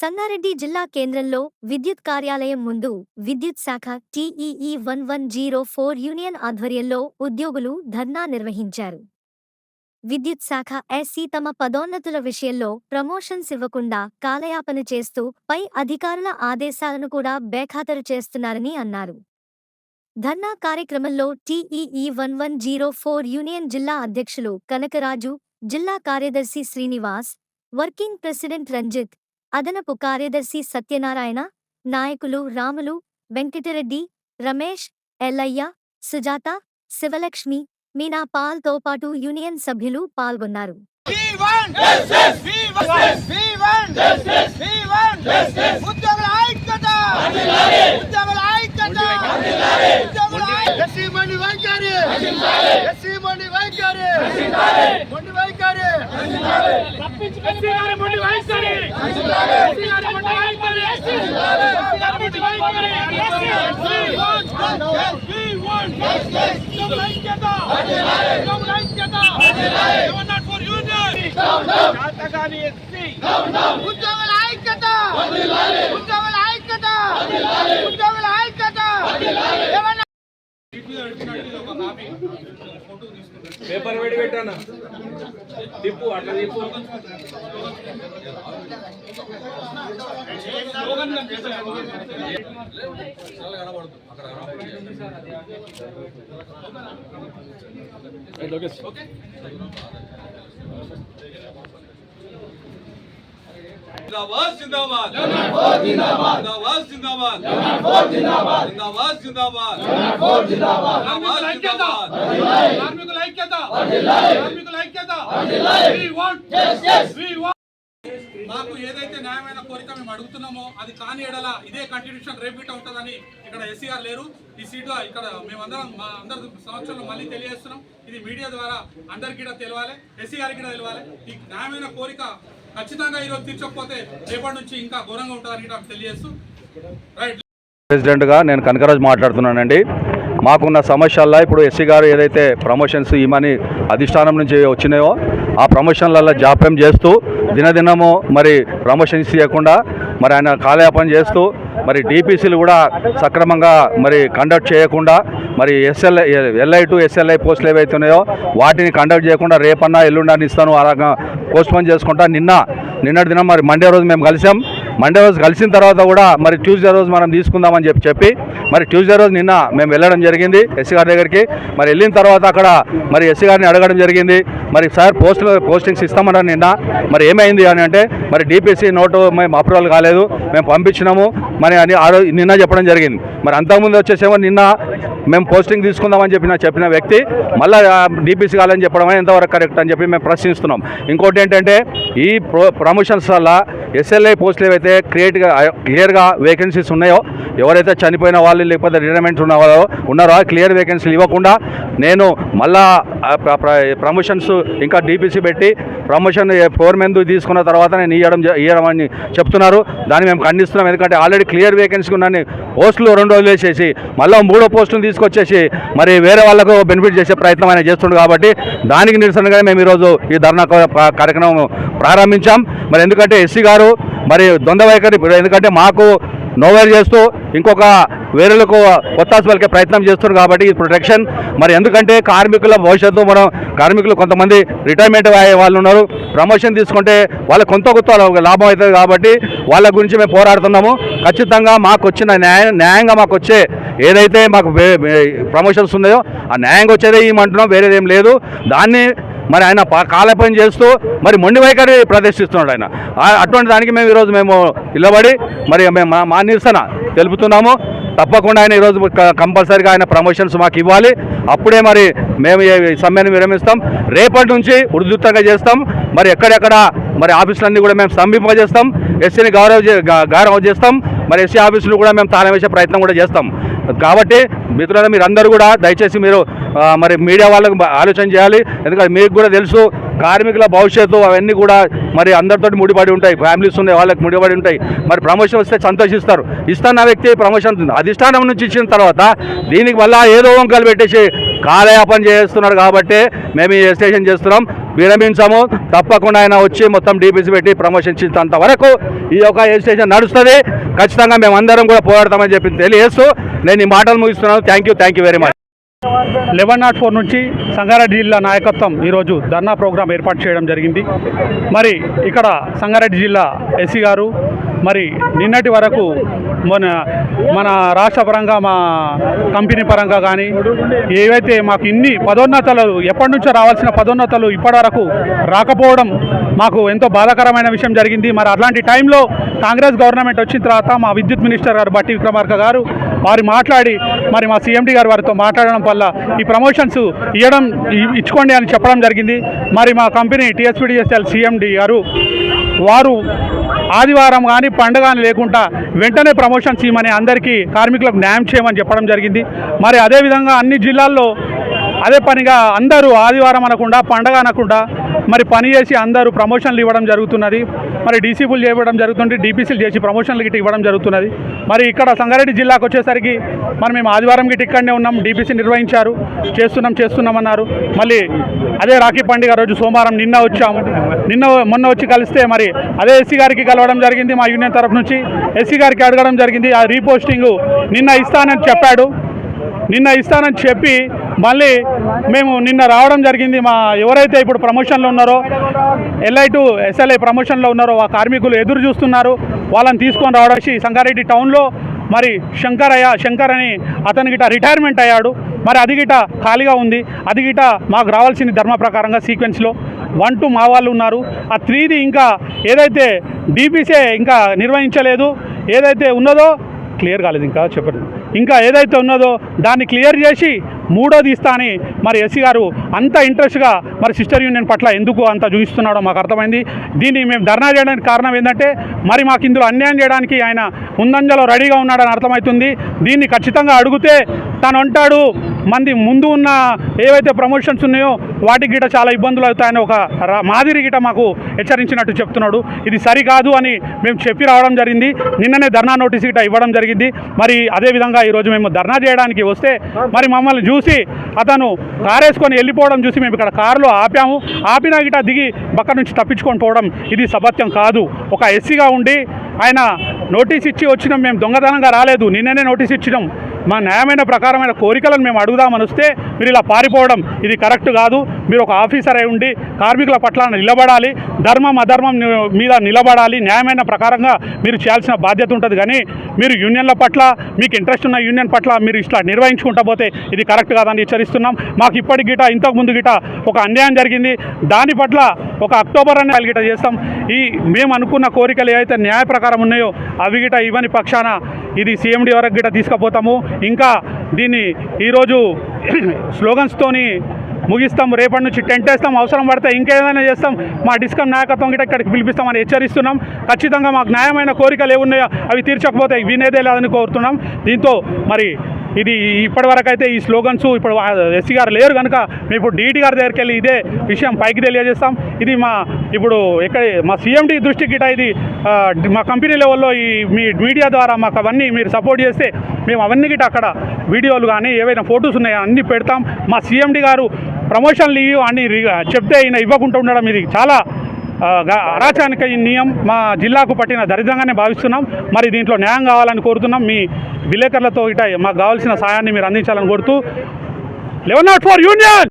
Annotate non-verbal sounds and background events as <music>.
సంగారెడ్డి జిల్లా కేంద్రంలో విద్యుత్ కార్యాలయం ముందు విద్యుత్ శాఖ TEE one one zero four union ఆధ్వర్యంలో ఉద్యోగులు ధర్నా నిర్వహించారు. విద్యుత్ శాఖ ఎస్సీ తమ పదోన్నతుల విషయంలో ప్రమోషన్స్ ఇవ్వకుండా కాలయాపన చేస్తూ పై అధికారుల ఆదేశాలను కూడా బేఖాతరు చేస్తున్నారని అన్నారు. ధర్నా కార్యక్రమంలో TEE one one zero four union జిల్లా అధ్యక్షులు కనకరాజు జిల్లా కార్యదర్శి శ్రీనివాస్ వర్కింగ్ ప్రెసిడెంట్ రంజిత్ అదనపు కార్యదర్శి సత్యనారాయణ నాయకులు రాములు వెంకటరెడ్డి రమేష్ ఎల్లయ్య సుజాత శివలక్ష్మి మీనా పాల్తో పాటు యూనియన్ సభ్యులు పాల్గొన్నారు. We want justice. We want justice. We want justice. We want justice. ఉద్యోగుల ఐక్యత ఉద్యోగుల ఐక్యత ఉద్యోగుల ఐక్యత ఎస్సీ మండి వైఖరి ఎస్సీ మండి వైఖరి మండి వైఖరి ఎస్సీ గారి మొండి వైఖరి ఎస్సీ గారి మొండి వైఖరి ఎస్సీ గారి మొండి వైఖరి We want justice. We want justice. ఉద్యోగుల ఐక్యత ఉద్యోగుల ఐక్యత ఉద్యోగుల ఐక్యత ఉద్యోగుల ఐక్యత పేపర్ వేడి పెట్టానా తిప్పు అట్లా తిప్పు. కనబడుతుంది. జిందాబాద్ జిందాబాద్ జిందాబాద్ జిందాబాద్ జిందాబాద్ జిందాబాద్ జిందాబాద్ కార్మికుల ఐక్యత కార్మికుల ఐక్యత వి వాంట్ మాకు ఏదైతే న్యాయమైన కోరిక మేము అడుగుతున్నామో అది కాని ఎడల ఇదే కంటిన్యూషన్ రిపీట్ అవుతుందని ఇక్కడ ఎస్సీఆర్ లేరు. ఈ సీటు ఇక్కడ మేమందరం మా అందరి సంవత్సరంలో మళ్ళీ తెలియజేస్తున్నాం. ఇది మీడియా ద్వారా అందరికీ కూడా తెలియాలి ఎస్సీఆర్ కూడా తెలియాలి ఈ న్యాయమైన కోరిక ఖచ్చితంగా ఈరోజు తీర్చకపోతే రేపటి నుంచి ఇంకా ఘోరంగా ఉంటుందని కూడా తెలియజేస్తూ. రైట్ ప్రెసిడెంట్గా నేను కనకరాజు మాట్లాడుతున్నానండి. మాకున్న సమస్యల్లో ఇప్పుడు ఎస్సీ గారు ఏదైతే ప్రమోషన్స్ ఇమని అధిష్టానం నుంచి వచ్చినాయో ఆ ప్రమోషన్లలో జాప్యం చేస్తూ దినదినము మరి ప్రమోషన్స్ ఇవ్వకుండా మరి ఆయన కాలయాపన చేస్తూ మరి డిపిసిలు కూడా సక్రమంగా మరి కండక్ట్ చేయకుండా మరి ఎస్ఎల్ఐ ఎల్ఐ టు ఎస్ఎల్ఐ పోస్టులు ఏవైతే ఉన్నాయో వాటిని కండక్ట్ చేయకుండా రేపన్నా ఎల్లుండని ఇస్తాను అలాగా పోస్ట్పోన్ చేసుకుంటా నిన్న నిన్నటి దినం మరి మండే రోజు మేము కలిసాం. మండే రోజు కలిసిన తర్వాత కూడా మరి ట్యూస్డే రోజు మనం తీసుకుందామని చెప్పి చెప్పి మరి ట్యూస్డే రోజు నిన్న మేము వెళ్ళడం జరిగింది ఎస్సీ గారి దగ్గరికి. మరి వెళ్ళిన తర్వాత అక్కడ మరి ఎస్సీ గారిని అడగడం జరిగింది. మరి సార్ పోస్టులు పోస్టింగ్స్ ఇస్తామన్నారు నిన్న. మరి ఏమైంది అని అంటే మరి డిపిసి నోటు మేము అప్రూవల్ కాలేదు. మేము పంపించినాము. మరి అని ఆ రోజు నిన్న చెప్పడం జరిగింది. మరి అంతకుముందు వచ్చేసేమో నిన్న మేము పోస్టింగ్ తీసుకుందామని చెప్పిన చెప్పిన వ్యక్తి మళ్ళీ డిపిసి కాలని చెప్పడం ఎంతవరకు కరెక్ట్ అని చెప్పి మేము ప్రశ్నిస్తున్నాం. ఇంకోటి ఏంటంటే ఈ ప్రో ప్రమోషన్స్ వల్ల ఎస్ఎల్ఐ పోస్టులు ఏవైతే క్రియేట్గా క్లియర్గా వేకెన్సీస్ ఉన్నాయో ఎవరైతే చనిపోయిన వాళ్ళు లేకపోతే రిటైర్మెంట్ ఉన్న వాళ్ళు ఉన్నారో ఆ క్లియర్ వేకెన్సీలు ఇవ్వకుండా నేను మళ్ళా ప్రమోషన్స్ ఇంకా డీపీసీ పెట్టి ప్రమోషన్ ఫోర్ మెందు తీసుకున్న తర్వాత నేను ఇవ్వడం ఇవ్వడం అని చెప్తున్నారు. దాన్ని మేము ఖండిస్తున్నాం. ఎందుకంటే ఆల్రెడీ క్లియర్ వేకెన్సీ ఉన్నాయని పోస్టులు రెండు రోజులు వేసేసి మళ్ళీ మూడో పోస్టులు తీసుకొచ్చేసి మరి వేరే వాళ్ళకు బెనిఫిట్ చేసే ప్రయత్నం ఆయన చేస్తుండు కాబట్టి దానికి నిరసనగా మేము ఈరోజు ఈ ధర్నా కార్యక్రమం ప్రారంభించాం. మరి ఎందుకంటే ఎస్సీ గారు మరి దొంద వైఖరి ఎందుకంటే మాకు నోవేర్ చేస్తూ ఇంకొక వేరేలకు కొత్త పలికే ప్రయత్నం చేస్తున్నారు కాబట్టి ఈ ప్రొటెక్షన్. మరి ఎందుకంటే కార్మికుల భవిష్యత్తు మనం కార్మికులు కొంతమంది రిటైర్మెంట్ అయ్యే వాళ్ళు ఉన్నారు. ప్రమోషన్ తీసుకుంటే వాళ్ళ కొంత కొత్త లాభం అవుతుంది కాబట్టి వాళ్ళ గురించి మేము పోరాడుతున్నాము. ఖచ్చితంగా మాకు వచ్చిన న్యాయ న్యాయంగా మాకు వచ్చే ఏదైతే మాకు ప్రమోషన్స్ ఉన్నాయో ఆ న్యాయంగా వచ్చేదే ఏమంటున్నాం వేరేది ఏం లేదు. దాన్ని మరి ఆయన పా- కాలపని చేస్తూ మరి మొండి వైఖరి ప్రదర్శిస్తున్నాడు ఆయన. అటువంటి దానికి మేము ఈరోజు మేము నిలబడి మరి మేము మా- మా నిరసన తెలుపుతున్నాము. తప్పకుండా ఆయన ఈరోజు కంపల్సరీగా ఆయన ప్రమోషన్స్ మాకు ఇవ్వాలి. అప్పుడే మరి మేము ఈ సమ్మెను విరమిస్తాం. రేపటి నుంచి ఉధృతంగా చేస్తాం. మరి ఎక్కడెక్కడ మరి ఆఫీసులన్నీ కూడా మేము స్తంభింపజేస్తాం. ఎస్సీని గౌరవ గౌరవం చేస్తాం. మరి ఎస్సీ ఆఫీసులు కూడా మేము తాళం వేసే ప్రయత్నం కూడా చేస్తాం. కాబట్టి మిత్రులైన మీరు అందరూ కూడా దయచేసి మీరు మరి మీడియా వాళ్ళకు ఆలోచన చేయాలి. ఎందుకంటే మీకు కూడా తెలుసు కార్మికుల భవిష్యత్తు అవన్నీ కూడా మరి అందరితో ముడిపడి ఉంటాయి. ఫ్యామిలీస్ ఉన్నాయి వాళ్ళకి ముడిపడి ఉంటాయి. మరి ప్రమోషన్ వస్తే సంతోషిస్తారు. ఇస్తున్న వ్యక్తి ప్రమోషన్ అధిష్టానం నుంచి ఇచ్చిన తర్వాత దీనికి మళ్ళా ఏదో వంకలు పెట్టేసి కాలయాపన చేస్తున్నారు కాబట్టి మేము ఈ స్టేషన్ చేస్తున్నాం. విరమించాము. తప్పకుండా ఆయన వచ్చి మొత్తం డీపీసీ పెట్టి ప్రమోషన్ ఇచ్చినంత వరకు ఈ యొక్క స్టేషన్ నడుస్తుంది. ఖచ్చితంగా మేము అందరం కూడా పోరాడతామని చెప్పి తెలియజేస్తూ నేను ఈ మాటలు ముగిస్తున్నాను. Thank you thank you very much eleven nought four నుంచి సంగారెడ్డి జిల్లా నాయకత్వం ఈరోజు ధర్నా ప్రోగ్రాం ఏర్పాటు చేయడం జరిగింది. మరి ఇక్కడ సంగారెడ్డి జిల్లా ఎస్సీ గారు మరి నిన్నటి వరకు మన మన రాష్ట్ర పరంగా మా కంపెనీ పరంగా కానీ ఏవైతే మాకు ఇన్ని పదోన్నతలు ఎప్పటి నుంచో రావాల్సిన పదోన్నతలు ఇప్పటి వరకు రాకపోవడం మాకు ఎంతో బాధాకరమైన విషయం జరిగింది. మరి అట్లాంటి టైంలో కాంగ్రెస్ గవర్నమెంట్ వచ్చిన తర్వాత మా విద్యుత్ మినిస్టర్ గారు బట్టి విక్రమార్క గారు వారు మాట్లాడి మరి మా సీఎండి గారు వారితో మాట్లాడడం వల్ల ఈ ప్రమోషన్స్ ఇవ్వడం ఇచ్చుకోండి అని చెప్పడం జరిగింది. మరి మా కంపెనీ టీఎస్పీడిఎస్ఎల్ సీఎండి గారు వారు ఆదివారం కానీ పండుగ కానీ లేకుండా వెంటనే ప్రమోషన్స్ ఇవ్వమని అందరికీ కార్మికులకు న్యాయం చేయమని చెప్పడం జరిగింది. మరి అదేవిధంగా అన్ని జిల్లాల్లో అదే పనిగా అందరూ ఆదివారం అనకుండా పండగ అనకుండా మరి పని చేసి అందరూ ప్రమోషన్లు ఇవ్వడం జరుగుతున్నది. మరి డీసీపులు చేయడం జరుగుతుంది డీపీసీలు చేసి ప్రమోషన్లు గిట్ట ఇవ్వడం జరుగుతున్నది. మరి ఇక్కడ సంగారెడ్డి జిల్లాకు వచ్చేసరికి మరి మేము ఆదివారం గిట్ట ఇక్కడనే ఉన్నాం. డీపీసీ నిర్వహించారు. చేస్తున్నాం చేస్తున్నాం అన్నారు మళ్ళీ అదే రాఖీ పండుగ రోజు సోమవారం నిన్న వచ్చాము. నిన్న మొన్న వచ్చి కలిస్తే మరి అదే ఎస్సీ గారికి కలవడం జరిగింది మా యూనియన్ తరఫు నుంచి. ఎస్సీ గారికి అడగడం జరిగింది. ఆ రీపోస్టింగ్ నిన్న ఇస్తానని చెప్పాడు. నిన్న ఇస్తానని చెప్పి మళ్ళీ మేము నిన్న రావడం జరిగింది. మా ఎవరైతే ఇప్పుడు ప్రమోషన్లో ఉన్నారో ఎల్ఐ టు ఎస్ఎల్ఐ ప్రమోషన్లో ఉన్నారో ఆ కార్మికులు ఎదురు చూస్తున్నారు. వాళ్ళని తీసుకొని రావడం సంగారెడ్డి టౌన్లో మరి శంకర్ అయ్యా శంకర్ అని అతని గిట రిటైర్మెంట్ అయ్యాడు. మరి అది గిట ఖాళీగా ఉంది. అది గిట మాకు రావాల్సింది ధర్మ ప్రకారంగా సీక్వెన్స్లో వన్ టూ మా వాళ్ళు ఉన్నారు. ఆ త్రీది ఇంకా ఏదైతే డీపీసీ ఇంకా నిర్వహించలేదు ఏదైతే ఉన్నదో క్లియర్ కాలేదు ఇంకా చెప్పండి. ఇంకా ఏదైతే ఉన్నదో దాన్ని క్లియర్ చేసి మూడోది ఇస్తా అని మరి ఎస్సీ గారు అంత ఇంట్రెస్ట్గా మరి సిస్టర్ యూనియన్ పట్ల ఎందుకు అంత చూపిస్తున్నాడో మాకు అర్థమైంది. దీన్ని మేము ధర్నా చేయడానికి కారణం ఏంటంటే మరి మాకు ఇందులో అన్యాయం చేయడానికి ఆయన ముందంజలో రెడీగా ఉన్నాడని అర్థమవుతుంది దీన్ని ఖచ్చితంగా అడిగితే తను అంటాడు మంది ముందు ఉన్న ఏవైతే ప్రమోషన్స్ ఉన్నాయో వాటికి గిట చాలా ఇబ్బందులు అవుతాయని ఒక మాదిరి గిట మాకు హెచ్చరించినట్టు చెప్తున్నాడు. ఇది సరికాదు అని మేము చెప్పి రావడం జరిగింది. నిన్ననే ధర్నా నోటీస్ గిట ఇవ్వడం జరిగింది. మరి అదేవిధంగా ఈరోజు మేము ధర్నా చేయడానికి వస్తే మరి మమ్మల్ని చూసి అతను కారేసుకొని వెళ్ళిపోవడం చూసి మేము ఇక్కడ కారులో ఆపాము. ఆపినా గిట దిగి పక్క నుంచి తప్పించుకొని పోవడం ఇది సభత్యం కాదు. ఒక ఎస్సీగా ఉండి ఆయన నోటీస్ ఇచ్చి వచ్చినాం మేము దొంగతనంగా రాలేదు. నిన్ననే నోటీస్ ఇచ్చినాం. మా న్యాయమైన ప్రకారమైన కోరికలను మేము అడుగుదామని వస్తే మీరు ఇలా పారిపోవడం ఇది కరెక్ట్ కాదు. మీరు ఒక ఆఫీసర్ అయి ఉండి కార్మికుల పట్ల నిలబడాలి. ధర్మం అధర్మం మీద నిలబడాలి. న్యాయమైన ప్రకారంగా మీరు చేయాల్సిన బాధ్యత ఉంటుంది. కానీ మీరు యూనియన్ల పట్ల మీకు ఇంట్రెస్ట్ ఉన్న యూనియన్ పట్ల మీరు ఇట్లా నిర్వహించుకుంటా పోతే ఇది కరెక్ట్ కాదని హెచ్చరిస్తున్నాం. మాకు ఇప్పటి గిట ఇంతకు ముందు గిట ఒక అన్యాయం జరిగింది. దాని పట్ల ఒక అక్టోబర్ అనే గిట చేస్తాం. ఈ మేము అనుకున్న కోరికలు ఏవైతే న్యాయ ప్రకారం ఉన్నాయో అవి గిట ఇవ్వని పక్షాన ఇది సీఎండీ వరకు గిట తీసుకుపోతాము. ఇంకా దీన్ని ఈరోజు <clears throat> స్లోగన్స్తోని ముగిస్తాం. రేపటి నుంచి టెంట్ వేస్తాం అవసరం పడితే ఇంకేదైనా చేస్తాం. మా డిస్కమ్ నాయకత్వం గిట్ట ఇక్కడికి పిలిపిస్తామని హెచ్చరిస్తున్నాం. ఖచ్చితంగా మాకు న్యాయమైన కోరికలు ఏమున్నాయో అవి తీర్చకపోతే వినేదే లేదని కోరుతున్నాం. దీంతో మరి ఇది ఇప్పటివరకైతే అయితే ఈ స్లోగన్స్ ఇప్పుడు ఎస్సీ గారు లేరు కనుక మేము ఇప్పుడు డీటీ గారి దగ్గరికి వెళ్ళి ఇదే విషయం పైకి తెలియజేస్తాం. ఇది మా ఇప్పుడు ఎక్కడ మా సీఎండి దృష్టికి గిట ఇది మా కంపెనీ లెవెల్లో ఈ మీ మీడియా ద్వారా మాకు అవన్నీ మీరు సపోర్ట్ చేస్తే మేము అవన్నీ గిట అక్కడ వీడియోలు కానీ ఏవైనా ఫొటోస్ ఉన్నాయో అన్నీ పెడతాం. మా సీఎండి గారు ప్రమోషన్లు ఇవ్వు అని చెప్తే ఈయన ఇవ్వకుండా ఉండడం ఇది చాలా ఆ, అరాచకానికి ఈ నియం. మా జిల్లాకు పట్టిన దరిద్రంగానే భావిస్తున్నాం. మరి దీంట్లో న్యాయం కావాలని కోరుతున్నాం. మీ విలేకరులతో ఇట మాకు కావాల్సిన సాయాన్ని మీరు అందించాలని కోరుతూ లెవెన్ నాట్ ఫోర్ యూనియన్!